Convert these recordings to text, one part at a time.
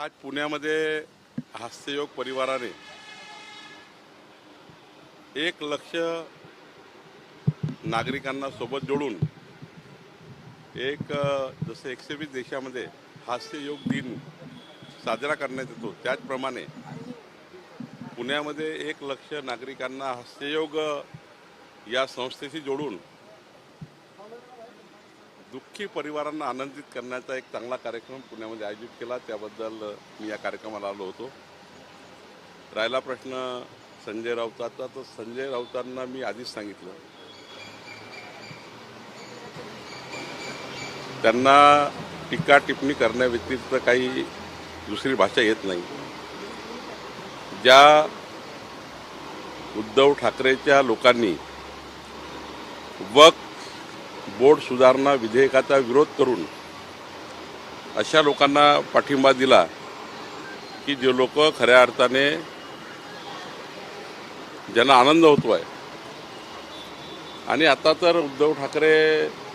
आज पुण्यामध्ये हास्ययोग परिवाराने एक लक्ष नागरिकांना सोबत जोडून एक जसं एकशे वीस देशामध्ये हास्ययोग दिन साजरा करण्यात येतो त्याचप्रमाणे पुण्यामध्ये एक लक्ष नागरिकांना हास्ययोग या संस्थेशी जोडून दुःखी परिवारांना आनंदित करण्याचा एक चांगला कार्यक्रम पुण्यामध्ये आयोजित केला. त्याबद्दल मी या कार्यक्रमाला आलो होतो. राहिला प्रश्न संजय राऊताचा. तर संजय राऊतांना मी आधीच सांगितलं. त्यांना टीका टिप्पणी करण्याव्यतिरिक्त काही दुसरी भाषा येत नाही. ज्या उद्धव ठाकरेच्या लोकांनी वक बोर्ड सुधारणा विधेयकाचा विरोध करून अशा लोकांना पाठिंबा दिला की जे लोक खऱ्या अर्थाने ज्यांना आनंद होतो आहे आणि आता तर उद्धव ठाकरे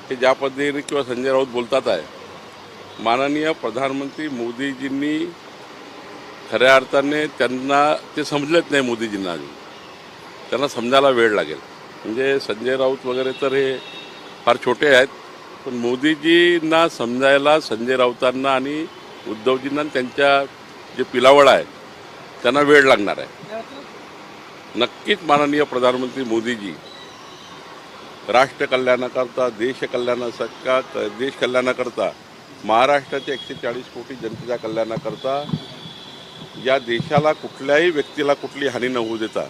हे ज्या पद्धतीने किंवा संजय राऊत बोलतात आहे माननीय प्रधानमंत्री मोदीजींनी खऱ्या अर्थाने त्यांना ते समजलेच नाही मोदीजींना अजून. त्यांना समजायला वेळ लागेल. म्हणजे संजय राऊत वगैरे तर हे फार छोटे आहेत. पण मोदीजींना समजायला संजय राऊतांना आणि उद्धवजींना त्यांच्या जे पिलावळ आहे त्यांना वेळ लागणार आहे. नक्कीच माननीय प्रधानमंत्री मोदीजी राष्ट्र कल्याणाकरता देश कल्याणाचा देश कल्याणाकरता महाराष्ट्राच्या एकशे चाळीस कोटी जनतेच्या कल्याणाकरता या देशाला कुठल्याही व्यक्तीला कुठली हानी न होऊ देता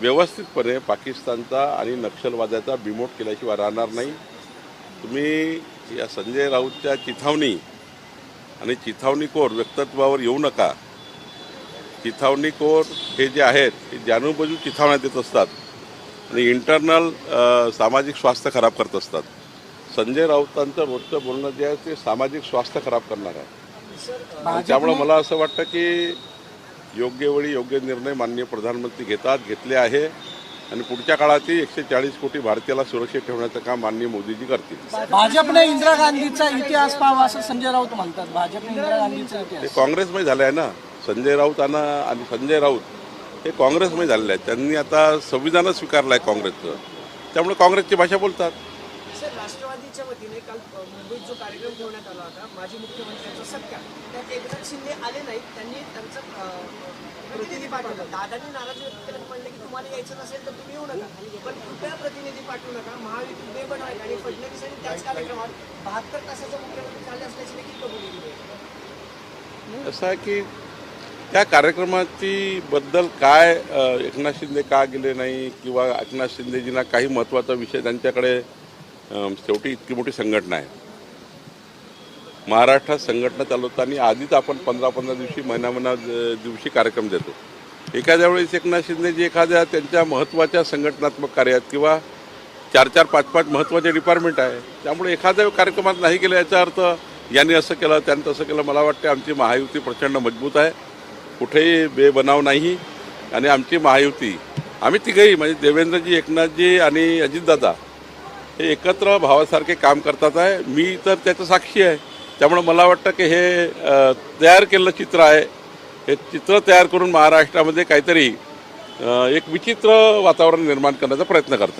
व्यवस्थितपणे पाकिस्तानचा आणि नक्षलवादाचा बिमोट केल्याशिवाय राहणार नाही. तुम्ही या संजय राऊतच्या चिथावणी आणि चिथावणीखोर व्यक्तित्वावर येऊ नका. चिथावणीखोर हे जे आहेत हे जाणूनबजून चिथावण्यात येत असतात आणि इंटरनल सामाजिक स्वास्थ्य खराब करत असतात. संजय राऊतांचं रोजचं बोलणं जे आहे ते सामाजिक स्वास्थ्य खराब करणार आहे. त्यामुळं मला असं वाटतं की योग्य वेळी योग्य निर्णय माननीय प्रधानमंत्री घेतात घेतले आहे. आणि पुढच्या काळातही एकशे चाळीस कोटी भारतीयाला सुरक्षित ठेवण्याचं काम माननीय मोदीजी करतील. भाजपने इंदिरा गांधीचा इतिहास पाहावा असं संजय राऊत म्हणतात. भाजपने इंदिरा गांधीचा ते काँग्रेसमध्ये झाले आहे ना? संजय राऊत आणि आणि संजय राऊत हे काँग्रेसमध्ये झालेले आहेत. त्यांनी आता संविधानच स्वीकारलं आहे काँग्रेसचं. त्यामुळे काँग्रेसची भाषा बोलतात. सर राष्ट्रवादीच्या वतीने काल मुंबईत जो कार्यक्रम ठेवण्यात आला होता माजी मुख्यमंत्र्यांचा सत्कार त्यात एकनाथ शिंदे आले नाहीत त्यांनी त्यांचं प्रतिनिधी पाठवलं दादांनी नाराज व्यक्त केलं म्हणलं की तुम्हाला यायचं नसेल तर तुम्ही येऊ नका. पण कृपया प्रतिनिधी पाठवू नका. महायुती पण आहेत आणि फडणवीसांनी त्याच कार्यक्रमात बहात्तर तासाचा मुख्यमंत्री झाले असल्याची देखील कबुली दिली असं आहे की त्या कार्यक्रमाची बद्दल काय एकनाथ शिंदे का गेले नाही किंवा एकनाथ शिंदेजींना काही महत्त्वाचा विषय त्यांच्याकडे शेवटी इतकी मोठी संघटना आहे. महाराष्ट्रात संघटना चालवताना आधीच आपण पंधरा पंधरा दिवशी महिना महिना दिवशी कार्यक्रम देतो. एखाद्या वेळेस एकनाथ शिंदेजी एखाद्या त्यांच्या महत्त्वाच्या संघटनात्मक कार्यात किंवा चार चार पाच पाच महत्त्वाचे डिपार्टमेंट आहे त्यामुळे एखाद्या कार्यक्रमात नाही केलं याचा अर्थ यांनी असं केलं त्यांनी तसं केलं मला वाटते आमची महायुती प्रचंड मजबूत आहे. कुठेही बेबनाव नाही आणि आमची महायुती आम्ही तिघही म्हणजे देवेंद्रजी एकनाथजी आणि अजितदादा हे एकत्र भावासारखे काम करतात आहे. मी तर त्याचं साक्षी आहे. त्यामुळे मला वाटतं की हे तयार केलेलं चित्र आहे. हे चित्र तयार करून महाराष्ट्रामध्ये काहीतरी एक विचित्र वातावरण निर्माण करण्याचा प्रयत्न करत आहे